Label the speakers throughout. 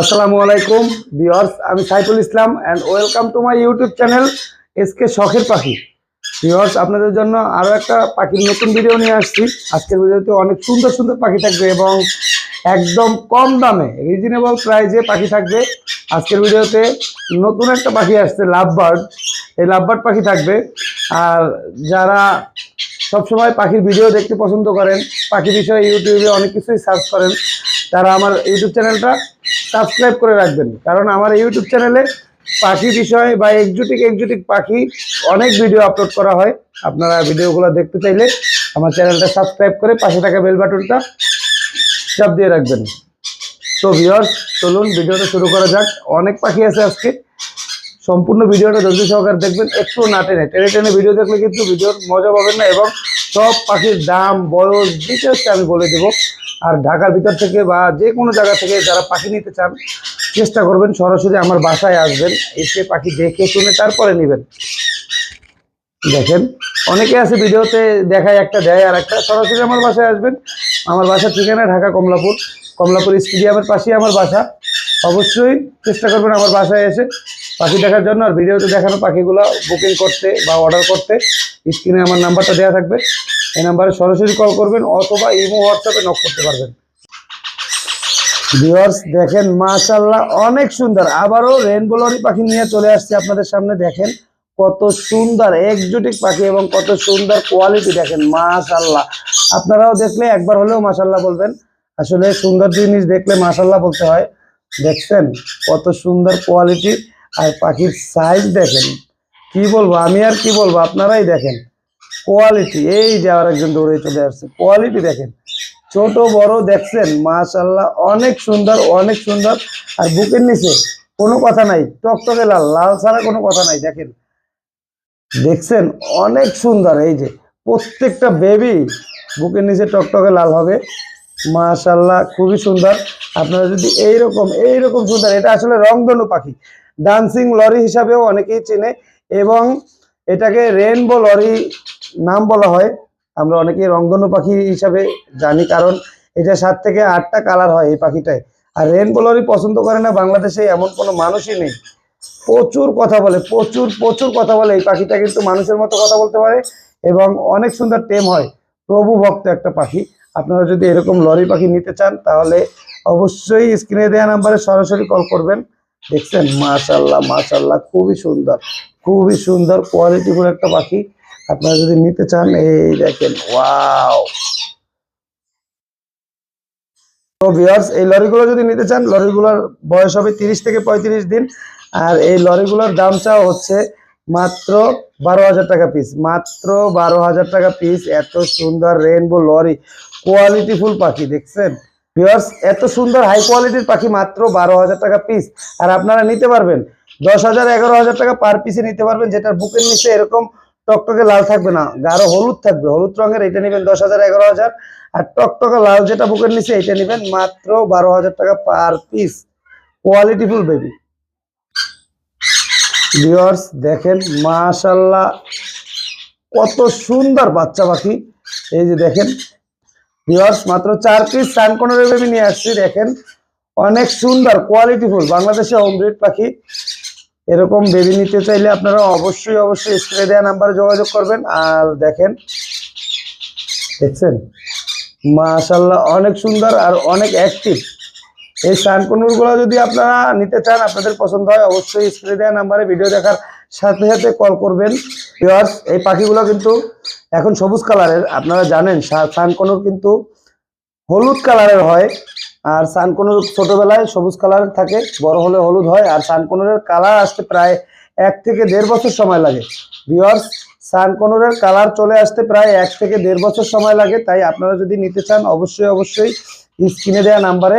Speaker 1: আসসালামু আলাইকুম, ভিউয়ার্স, আমি Saiful Islam and welcome to my YouTube channel SK শখের পাখি ভিউয়ার্স, আপনাদের জন্য আরও একটা পাখির নতুন ভিডিও নিয়ে আসছি। আজকের ভিডিওতে অনেক সুন্দর সুন্দর পাখি থাকবে এবং একদম কম দামে রিজনেবল প্রাইজে পাখি থাকবে। আজকের ভিডিওতে নতুন একটা পাখি আসছে লাভ বার্ড এই লাভ বার্ড পাখি থাকবে। আর যারা সবসময় পাখির ভিডিও দেখতে পছন্দ করেন, পাখি বিষয়ে ইউটিউবে অনেক কিছুই সার্চ করেন, তারা আমার ইউটিউব চ্যানেলটা সাবস্ক্রাইব করে রাখবেন। কারণ আমার ইউটিউব চ্যানেলে পাখি বিষয় বা একজুটিক একজুটিক পাখি অনেক ভিডিও আপলোড করা হয়। আপনারা ভিডিওগুলো দেখতে চাইলে আমার চ্যানেলটা সাবস্ক্রাইব করে পাশে থাকা বেল বাটনটা চাপ দিয়ে রাখবেন। তো ভিউয়ার্স চলুন ভিডিওটা শুরু করা যাক। অনেক পাখি আছে আজকে। সম্পূর্ণ ভিডিওটা ধৈর্য সহকারে দেখবেন। একটু না টেনে। টেনে টেনে ভিডিও দেখলে কিন্তু ভিডিওর মজা পাবেন না এবং সব পাখির দাম, বয়স ডিটেলসটা আমি বলে দেবো। আর ঢাকার ভিতর থেকে বা যে কোনো জায়গা থেকে যারা পাখি নিতে চান, চেষ্টা করবেন সরাসরি আমার বাসায় আসবেন, এসে পাখি দেখে শুনে তারপরে নেবেন। দেখেন, অনেকে আছে ভিডিওতে দেখায় একটা, দেয় আর একটা, সরাসরি আমার বাসায় আসবেন। আমার বাসার ঠিকানা ঢাকা কমলাপুর কমলাপুর স্টেডিয়ামের পাশেই আমার বাসা। অবশ্যই চেষ্টা করবেন আমার বাসায় এসে পাখি দেখার জন্য আর ভিডিওতে দেখানো পাখিগুলো বুকিং করতে বা অর্ডার করতে। স্ক্রিনে আমার নাম্বারটা দেওয়া থাকবে। এই নাম্বারে সরাসরি কল করবেন অথবা ইমো হোয়াটসঅ্যাপে নক করতে পারবেন। ভিউয়ার্স দেখেন মাশাল্লাহ অনেক সুন্দর। আবারও রেনবো লরি পাখি নিয়ে চলে আসছে আপনাদের সামনে, দেখেন, কত সুন্দর একজোটিক পাখি এবং কত সুন্দর কোয়ালিটি দেখেন মাশাল্লাহ আপনারাও দেখলে একবার হলেও মাশাল্লাহ বলবেন। আসলে সুন্দর জিনিস দেখলে মাশাল্লাহ বলতে হয়। দেখছেন, কত সুন্দর কোয়ালিটি আর পাখির সাইজ দেখেন। কি বলব, আমি আর কি বলব, আপনারাই দেখেন। কোয়ালিটি এই যে আর একজন দৌড়ে চলে আসছে কোয়ালিটি দেখেন। ছোট, বড় দেখছেন মাশাল্লাহ অনেক সুন্দর অনেক সুন্দর। আর বুকের নিচে কোনো কথা নাই, টকটকে লাল লাল ছাড়া কোনো কথা নাই, দেখেন। দেখছেন, অনেক সুন্দর, এই যে প্রত্যেকটা বেবি বুকের নিচে টকটকে লাল হবে। মাশাল্লাহ খুবই সুন্দর। আপনারা যদি এইরকম এইরকম সুন্দর, এটা আসলে রংধনু পাখি। ডান্সিং লরি হিসাবেও অনেকেই চেনে এবং এটাকে রেনবো লরি নাম বলা হয়। আমরা অনেকেই রংধনু পাখি হিসাবে জানি কারণ এটা সাত থেকে আটটা কালার হয় এই পাখিটায়। আর রেনবো লরি পছন্দ করে না, বাংলাদেশে এমন কোনো মানুষই নেই। প্রচুর কথা বলে, প্রচুর প্রচুর কথা বলে এই পাখিটা কিন্তু মানুষের মতো কথা বলতে পারে এবং অনেক সুন্দর টেম হয়। প্রভু ভক্ত একটা পাখি। আপনারা যদি এরকম লরি পাখি নিতে চান, তাহলে অবশ্যই স্ক্রিনে দেওয়া নাম্বারে সরাসরি কল করবেন। দেখছেন মাশাল্লাহ মাশাল্লাহ খুবই সুন্দর খুবই সুন্দর কোয়ালিটিফুল একটা পাখি। আপনারা যদি নিতে চান, এই দেখেন, ওয়াও। তো ভিউয়ার্স এই লরিগুলো যদি নিতে চান, লরিগুলোর বয়স হবে তিরিশ থেকে পঁয়ত্রিশ দিন, আর এই লরিগুলোর দাম চাও হচ্ছে মাত্র বারো হাজার টাকা পিস মাত্র বারো হাজার টাকা পিস এত সুন্দর রেনবো লরি কোয়ালিটিফুল পাখি, দেখছেন? ভিউয়ার্স এত সুন্দর হাই কোয়ালিটির পাখি মাত্র বারো হাজার টাকা পিস আর আপনারা নিতে পারবেন, দশ হাজার এগারো হাজার টাকা পার পিসে নিতে পারবেন, যেটার বুকের নিচে এরকম টকটকে লাল থাকবে না, গাঢ় হলুদ থাকবে। হলুদ রঙের এটা নেবেন দশ হাজার, এগারো হাজার। আর টকটকে লাল যেটা বুকের নিচে, এটা নেবেন মাত্র বারো হাজার টাকা per piece qualityful baby viewers দেখেন, মাশাল্লাহ, কত সুন্দর বাচ্চা পাখি। এই যে দেখেন ভিউয়ার্স মাত্র চার পিস সানকনের বেবি নিয়ে আসছি, দেখেন। অনেক সুন্দর কোয়ালিটিফুল বাংলাদেশে হোমব্রিড পাখি। এরকম বেবি নিতে চাইলে আপনারা অবশ্যই অবশ্যই স্ক্রিনে দেওয়া নাম্বারে যোগাযোগ করবেন। আর দেখেন, দেখছেন? মাশাল্লাহ অনেক সুন্দর আর অনেক অ্যাক্টিভ এই সানকনুরগুলো যদি আপনারা নিতে চান, আপনাদের পছন্দ হয়, অবশ্যই স্ক্রিনে দেওয়া নাম্বারে ভিডিও দেখার সাথে সাথে কল করবেন। ভিউয়ার্স এই পাখিগুলো কিন্তু এখন সবুজ কালারের আপনারা জানেন সানকনুর কিন্তু হলুদ কালারের হয়। আর সানকনুর ছোটবেলায় সবুজ কালারের থাকে, বড় হলে হলুদ হয়, আর সানকনুরের কালার আসতে প্রায় এক থেকে দেড় বছর সময় লাগে। ভিউয়ার্স সানকনুরের কালার চলে আসতে প্রায় এক থেকে দেড় বছর সময় লাগে, তাই আপনারা যদি নিতে চান, অবশ্যই অবশ্যই স্ক্রিনে দেওয়া নাম্বারে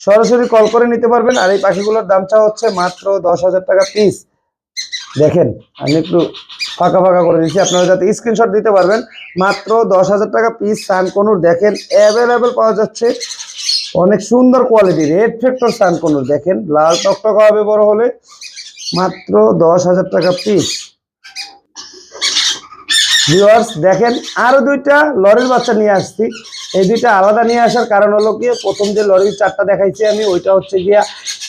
Speaker 1: সরাসরি কল করে নিতে পারবেন। আর এই পাখিগুলোর দামটা হচ্ছে মাত্র দশ হাজার টাকা পিস দেখেন, আমি একটু ফাঁকা ফাঁকা করে দিচ্ছি আপনারা যাতে স্ক্রিনশট দিতে পারবেন। মাত্র দশ হাজার টাকা পিস সানকনুর দেখেন অ্যাভেলেবেল পাওয়া যাচ্ছে। অনেক সুন্দর কোয়ালিটি রেড ফ্যাক্টর সানকনুর দেখেন, লাল টকটক হবে বড় হলে, মাত্র দশ হাজার টাকা পিস ভিউয়ার্স দেখেন, আরও দুইটা লরির বাচ্চা নিয়ে আসছি। এই দুইটা আলাদা নিয়ে আসার কারণ হলো কি প্রথম যে লরির চারটা দেখাইছি আমি, ওইটা হচ্ছে গিয়া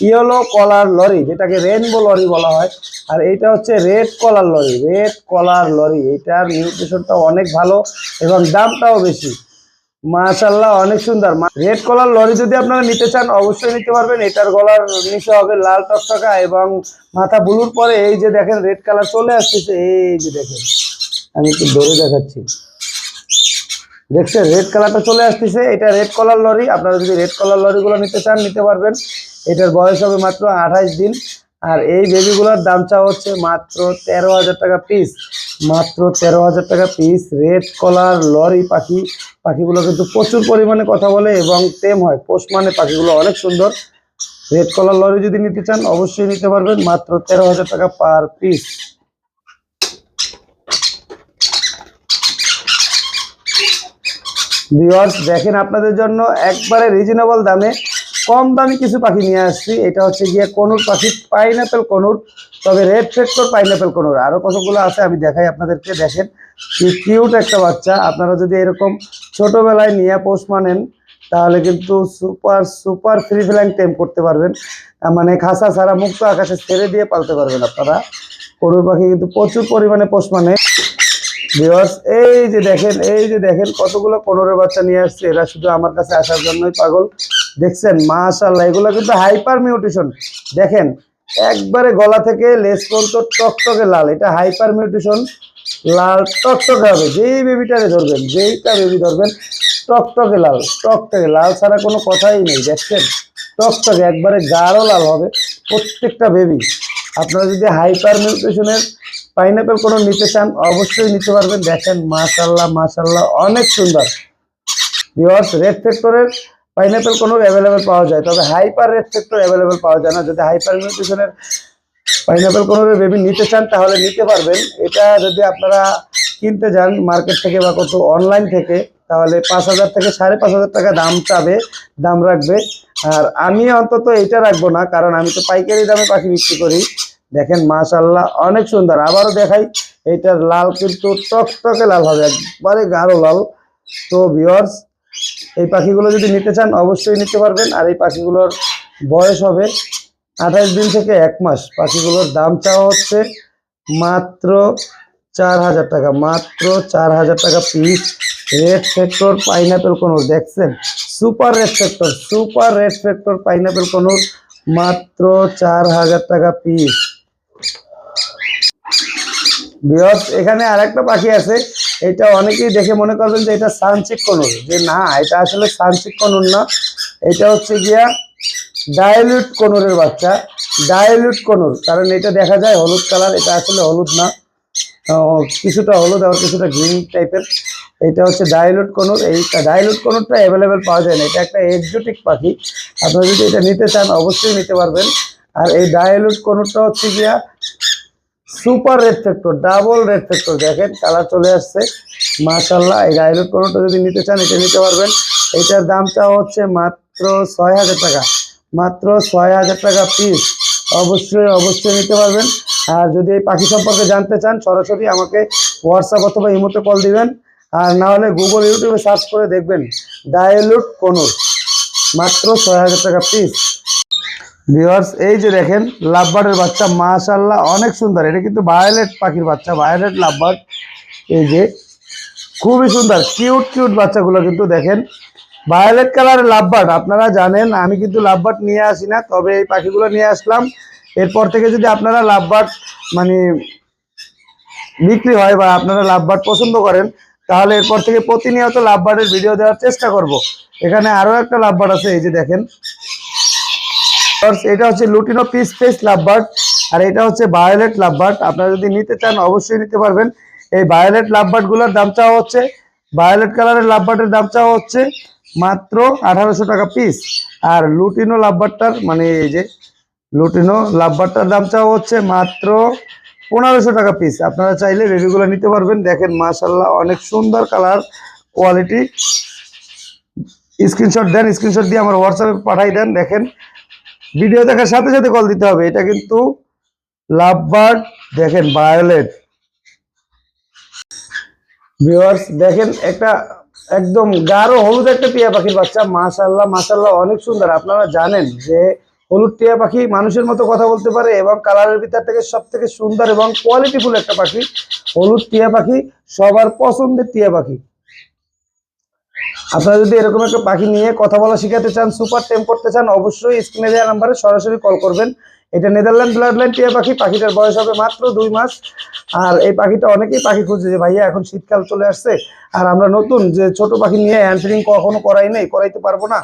Speaker 1: ইয়েলো কলার লরি, যেটাকে রেনবো লরি বলা হয়। আর এইটা হচ্ছে red collar lory red collar lory. এইটার নিউট্রিশনটা অনেক ভালো এবং দামটাও বেশি। মাশাল্লাহ অনেক সুন্দর। রেড কলার লরি যদি আপনারা নিতে চান, অবশ্যই নিতে পারবেন। এটার গলার নিচে হবে লাল টকটকা এবং মাথা বুলুর পরে এই যে দেখেন রেড কালার চলে আসতেছে। এই যে দেখেন, আমি একটু ধরে দেখাচ্ছি। দেখছেন রেড কালারটা চলে আসতেছে। এটা রেড কলার লরি। আপনারা যদি রেড কলার লরিগুলো নিতে চান, নিতে পারবেন। এটার বয়স হবে মাত্র আঠাইশ দিন। আর এই বেবিগুলোর দাম চা হচ্ছে মাত্র তেরো হাজার টাকা পিস মাত্র তেরো হাজার টাকা পিস রেড কলার লরি পাখি। পাখিগুলো কিন্তু প্রচুর পরিমাণে কথা বলে এবং টেম হয়। পোষ মানে পাখিগুলো অনেক সুন্দর। রেড কলার লরি যদি নিতে চান, অবশ্যই নিতে পারবেন। মাত্র তেরো হাজার টাকা পার পিস ভিউয়ার্স দেখেন আপনাদের জন্য একবারে রিজনেবল দামে কম দামি কিছু পাখি নিয়ে আসছি। এটা হচ্ছে গিয়ে কনুর পাখি পাইনাপেল কনুর। তবে রেড ফেক্টর পাইনাপেল কনুর। আরও কতগুলো আছে আমি দেখাই আপনাদেরকে, দেখেন। কিউট একটা বাচ্চা। আপনারা যদি এরকম ছোটবেলায় নিয়ে পোষ মানেন, তাহলে কিন্তু super super free flying tame করতে পারবেন। মানে খাসা ছাড়া মুক্ত আকাশে ছেড়ে দিয়ে পালতে পারবেন আপনারা। কনুর পাখি কিন্তু প্রচুর পরিমাণে পোষ মানে। এই যে দেখেন, এই যে দেখেন, কতগুলো পনেরো বাচ্চা নিয়ে আসছে। এরা শুধু আমার কাছে আসার জন্যই পাগল। দেখছেন মাশাল্লাহ এগুলো কিন্তু হাইপার মিউটেশন। দেখেন, একবারে গলা থেকে লেস পর্যন্ত টকটকে লাল। এটা হাইপার মিউটেশন, লাল, টকটকে হবে। যেই বেবিটারে ধরবেন, যেইটা বেবি ধরবেন, টকটকে লাল টকটকে লাল ছাড়া কোনো কথাই নেই, দেখছেন? টকটকে একবারে গাঢ় লাল হবে প্রত্যেকটা বেবি আপনারা যদি হাইপার মিউটেশনের পাইনাপেল কোনো নিতে চান, অবশ্যই নিতে পারবেন। দেখেন মাশাল্লাহ মাশাল্লাহ অনেক সুন্দর। ভিওয়ার্স রেড ফ্যাক্টরের পাইনাপেল কোনো অ্যাভেলেবেল পাওয়া যায়, তবে হাইপার রেড ফ্যাক্টর অ্যাভেলেবেল পাওয়া যায় না। যদি হাইপার মিউটেশনের পাইনাপেল কোনো বেবি নিতে চান, তাহলে নিতে পারবেন। এটা যদি আপনারা কিনতে যান মার্কেট থেকে বা কত অনলাইন থেকে, তাহলে পাঁচ হাজার থেকে সাড়ে পাঁচ হাজার টাকা দাম চাবে, দাম রাখবে। আর আমি অন্তত এটা রাখব না, কারণ আমি তো পাইকারি দামে পাখি বিক্রি করি। দেখেন মাশাল্লাহ অনেক সুন্দর। আবারও দেখাই, এইটার লাল কিন্তু টকটকে লাল হবে, একবারে গাঢ় লাল। তো ভিওর্স এই পাখিগুলো যদি নিতে চান, অবশ্যই নিতে পারবেন। আর এই পাখিগুলোর বয়স হবে আঠাশ দিন থেকে এক মাস। পাখিগুলোর দাম চাওয়া হচ্ছে মাত্র চার হাজার টাকা। মাত্র চার হাজার টাকা পিস রেড ফ্যাক্টর পাইনাপেল কোনোর। দেখছেন? Super red factor super red factor pineapple কোনোর মাত্র চার হাজার টাকা পিস বৃহৎ এখানে আর একটা পাখি আছে। এটা অনেকেই দেখে মনে করবেন যে এটা সানচিক কনুর। যে না, এটা আসলে সানচিক কনুর না। এটা হচ্ছে গিয়া ডাইলিউট কনুরের বাচ্চা। ডাইলিউট কনুর, কারণ এটা দেখা যায় হলুদ কালার, এটা আসলে হলুদ না। কিছুটা হলুদ আর কিছুটা গ্রিন টাইপের এটা হচ্ছে ডাইলুট কনুর। এইটা ডাইলুট কনুরটা অ্যাভেলেবেল পাওয়া যায় না। এটা একটা এক্সোটিক পাখি। আপনারা যদি এটা নিতে চান, অবশ্যই নিতে পারবেন। আর এই ডাইলুট কনুরটা হচ্ছে গিয়া super red factor double red factor দেখেন, কালার চলে আসছে। মাশাল্লাহ এই ডাইলুট কোনোটা যদি নিতে চান, এটা নিতে পারবেন। এটার দামটা হচ্ছে মাত্র ছয় হাজার টাকা। মাত্র ছয় হাজার টাকা পিস অবশ্যই অবশ্যই নিতে পারবেন। আর যদি এই পাখি সম্পর্কে জানতে চান, সরাসরি আমাকে হোয়াটসঅ্যাপ অথবা ইমোতে কল দিবেন। আর না হলে গুগল ইউটিউবে সার্চ করে দেখবেন। ডায়লুট কোনুর। মাত্র ছয় হাজার টাকা পিস ভিউয়ার্স, এই যে দেখেন, লাভবার্ডের বাচ্চা মাশাল্লাহ অনেক সুন্দর। এটা কিন্তু ভায়োলেট পাখির বাচ্চা, ভায়োলেট লাভবার্ড। এই যে, খুবই সুন্দর, কিউট কিউট বাচ্চাগুলো কিন্তু দেখেন। ভায়োলেট কালারের লাভবার্ড, আপনারা জানেন, আমি কিন্তু লাভবার্ড নিয়ে আসি না, তবে এই পাখিগুলো নিয়ে আসলাম। এরপর থেকে যদি আপনারা লাভবার্ড মানে বিক্রি হয় বা আপনারা লাভবার্ড পছন্দ করেন, তাহলে এরপর থেকে প্রতিনিয়ত লাভবার্ডের ভিডিও দেওয়ার চেষ্টা করব। এখানে আরও একটা লাভবার্ড আছে, এই যে দেখেন। এটা হচ্ছে লুটিনো পিস পেস লাভবার্ড আর এটা হচ্ছে ভায়োলেট লাভবার্ড আপনারা যদি নিতে চান, অবশ্যই নিতে পারবেন। এই ভায়োলেট লাভবার্ডগুলোর দাম চাওয়া হচ্ছে ভায়োলেট কালারের লাভবার্ডের দাম চাওয়া হচ্ছে মাত্র আঠারোশো টাকা পিস আর লুটিনো লাভবার্ডটার মানে এই যে লুটিনো লাভবার্ডটার দাম চাওয়া হচ্ছে মাত্র পনেরোশো টাকা পিস আপনারা চাইলে বেবিগুলো নিতে পারবেন। দেখেন মাশাল্লাহ অনেক সুন্দর কালার কোয়ালিটি স্ক্রিনশট দেন স্ক্রিনশট দিয়ে আমার হোয়াটসঅ্যাপে পাঠাই দেন, দেখেন। ভিডিও দেখার সাথে সাথে কল দিতে হবে। এটা কিন্তু লাভবার্ড দেখেন ভায়োলেট ভিউয়ার্স দেখেন একটা একদম গাঢ় হলুদ একটা টিয়া পাখির বাচ্চা। মাশাল্লাহ মাশাল্লাহ অনেক সুন্দর। আপনারা জানেন যে হলুদ টিয়া পাখি মানুষের মতো কথা বলতে পারে এবং কালারের ভিতর থেকে সব থেকে সুন্দর এবং কোয়ালিটিফুল একটা পাখি। হলুদ টিয়া পাখি, সবার পছন্দের টিয়া পাখি। আপনারা যদি এরকম একটা পাখি নিয়ে কথা বলা শিখাতে চান সুপার টেম করতে চান, অবশ্যই স্ক্রিনে দেওয়া নাম্বারে সরাসরি কল করবেন। এটা নেদারল্যান্ড ব্লাড লাইন টিয়া পাখি, পাখিটার বয়স হবে মাত্র দুই মাস। আর এই পাখিটা অনেকেই পাখি খুঁজছে যে, ভাইয়া, এখন শীতকাল চলে আসছে। আর আমরা নতুন যে, ছোট পাখি নিয়ে অ্যান্সারিং কখনো করাই নেই, করাইতে পারব না।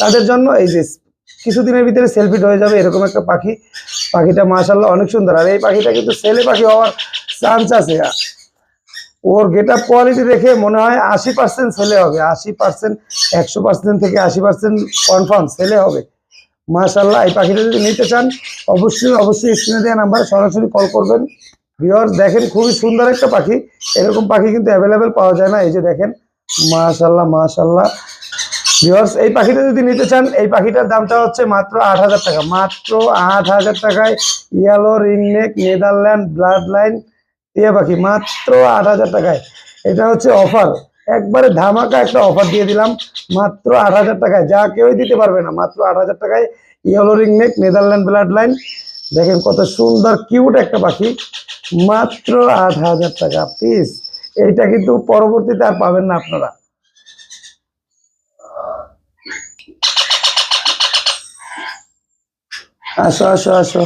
Speaker 1: তাদের জন্য এই যে, কিছুদিনের ভিতরে সেলফিট হয়ে যাবে এরকম একটা পাখি। পাখিটা মাশাল্লাহ অনেক সুন্দর। আর এই পাখিটা কিন্তু ছেলে পাখি হওয়ার চান্স আছে। ওর গেট আপ কোয়ালিটি দেখে মনে হয় আশি পার্সেন্ট ছেলে হবে। আশি পার্সেন্ট একশো পার্সেন্ট থেকে আশি পার্সেন্ট কনফার্ম ছেলে হবে। মাশাল্লাহ এই পাখিটা যদি নিতে চান, অবশ্যই অবশ্যই স্ক্রিনে দেওয়া নাম্বারে সরাসরি কল করবেন। ভিওর্স দেখেন খুবই সুন্দর একটা পাখি। এরকম পাখি কিন্তু অ্যাভেলেবেল পাওয়া যায় না, এই যে দেখেন। মাশাল্লাহ মাশাল্লাহ ভিওর্স এই পাখিটা যদি নিতে চান, এই পাখিটার দামটা হচ্ছে মাত্র আট হাজার টাকা। মাত্র আট হাজার টাকায় yellow ringneck Netherland blood line টিয়া পাখি, মাত্র আট হাজার টাকায়। এটা হচ্ছে অফার একবারে ধামাকা একটা অফার দিয়ে দিলাম, মাত্র আট হাজার টাকায়। যা কেউই দিতে পারবে না, মাত্র আট হাজার টাকায় yellow ringneck Netherland blood line দেখেন কত সুন্দর কিউট একটা পাখি। মাত্র আট হাজার টাকা প্লিজ এইটা কিন্তু পরবর্তীতে আর পাবেন না আপনারা। আসো আসো আসো।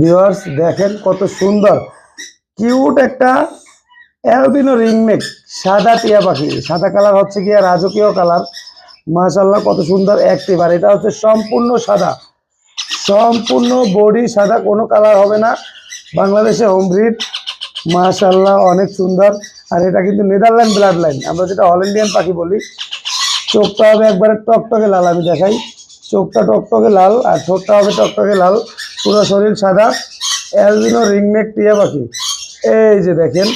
Speaker 1: ভিউয়ার্স দেখেন কত সুন্দর। কিউট একটা অ্যালবিনো রিংমেক সাদা টিয়া পাখি। সাদা কালার হচ্ছে গিয়ে রাজকীয় কালার মাশাল্লাহ কত সুন্দর অ্যাক্টিভ আর এটা হচ্ছে সম্পূর্ণ সাদা। সম্পূর্ণ বডি সাদা, কোনো কালার হবে না। বাংলাদেশে হোম ব্রিড মাশাল্লাহ অনেক সুন্দর। আর এটা কিন্তু নেদারল্যান্ড ব্লাড লাইন আমরা যেটা অল ইন্ডিয়ান পাখি বলি, চোখটা হবে একবারে টকটকে লাল, আমি দেখাই। চোখটা টকটকে লাল আর ঠোঁটটা হবে টকটকে লাল। পুরো শরীর সাদা অ্যালবিনো রিংনেক টিয়া পাখি। এই যে দেখেন,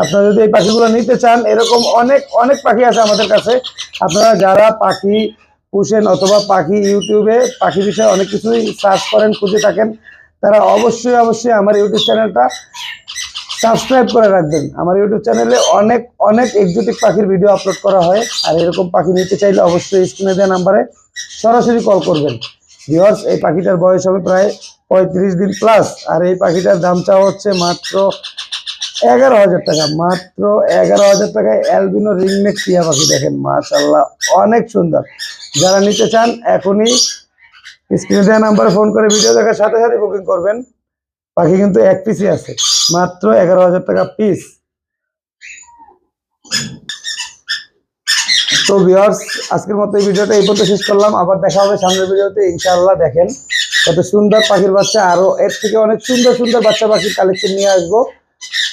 Speaker 1: আপনারা যদি এই পাখিগুলো নিতে চান, এরকম অনেক অনেক পাখি আছে আমাদের কাছে। আপনারা যারা পাখি পুষেন অথবা পাখি ইউটিউবে, পাখি বিষয়ে অনেক কিছুই সার্চ করেন, খুঁজে থাকেন, তারা অবশ্যই অবশ্যই আমার ইউটিউব চ্যানেলটা সাবস্ক্রাইব করে রাখবেন। আমার ইউটিউব চ্যানেলে অনেক অনেক এক্সোটিক পাখির ভিডিও আপলোড করা হয়, আর এরকম পাখি নিতে চাইলে অবশ্যই স্ক্রিনে দেওয়া নাম্বারে সরাসরি কল করবেন। ভিওর্স এই পাখিটার বয়স হবে প্রায় পঁয়ত্রিশ দিন প্লাস আর এই পাখিটার দাম চাওয়া হচ্ছে মাত্র এগারো হাজার টাকা। মাত্র এগারো হাজার টাকায় অ্যালবিনো রিংনেক টিয়া পাখি দেখেন মাশাল্লাহ অনেক সুন্দর। যারা নিতে চান, এখনই স্ক্রিনে দেওয়া নাম্বারে ফোন করে ভিডিও দেখার সাথে সাথে বুকিং করবেন। পাখি কিন্তু এক পিসই আছে। মাত্র এগারো হাজার টাকা পিস তো ভিউয়ার্স আজকের মতো এই ভিডিওটা এই পর্যন্ত শেষ করলাম। আবার দেখা হবে সামনের ভিডিওতে, ইনশাআল্লাহ দেখেন। কত সুন্দর পাখির বাচ্চা আরও, এর থেকে অনেক সুন্দর সুন্দর বাচ্চা পাখির কালেকশন নিয়ে আসব।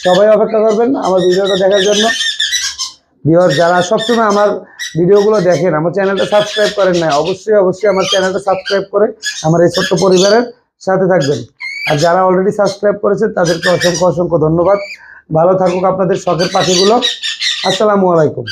Speaker 1: সবাই অপেক্ষা করবেন আমার ভিডিওটা দেখার জন্য। ভিউয়ার যারা সবসময় আমার ভিডিওগুলো দেখেন, আমার চ্যানেলটা সাবস্ক্রাইব করেন না অবশ্যই অবশ্যই আমার চ্যানেলটা সাবস্ক্রাইব করে আমার এই ছোট্ট পরিবারের সাথে থাকবেন। আর যারা অলরেডি সাবস্ক্রাইব করেছেন, তাদেরকে অসংখ্য অসংখ্য ধন্যবাদ। ভালো থাকুক আপনাদের শখের পাখিগুলো। আসসালামু আলাইকুম।